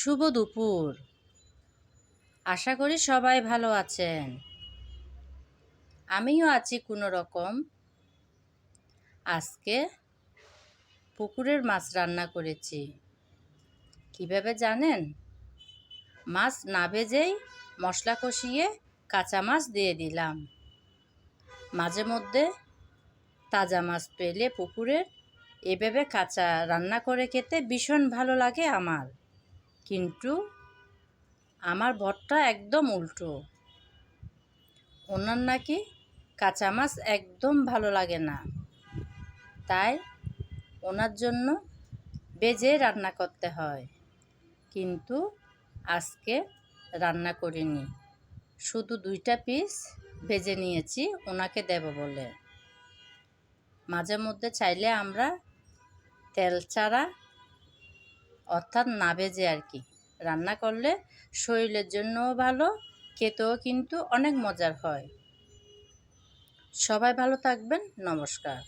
শুভ দুপুর। আশা করি সবাই ভালো আছেন। আমিও আছি কোনো রকম। আজকে পুকুরের মাছ রান্না করেছি। কীভাবে জানেন? মাছ না ভেজেই মশলা কষিয়ে কাঁচা মাছ দিয়ে দিলাম। মাঝে মধ্যে তাজা মাছ পেলে পুকুরের এভাবে কাঁচা রান্না করে খেতে ভীষণ ভালো লাগে আমার। কিন্তু আমার ভরটা একদম উল্টো। ওনার নাকি কাঁচা মাছ একদম ভালো লাগে না। তাই ওনার জন্য বেজে রান্না করতে হয়। কিন্তু আজকে রান্না করিনি। শুধু দুইটা পিস ভেজে নিয়েছি ওনাকে দেব বলে। মাঝে মধ্যে চাইলে আমরা তেল ছাড়া অর্থাৎ না ভেজে আর কি। রান্না করলে শরীরের জন্যও ভালো, খেতেও কিন্তু অনেক মজার হয়। সবাই ভালো থাকবেন, নমস্কার।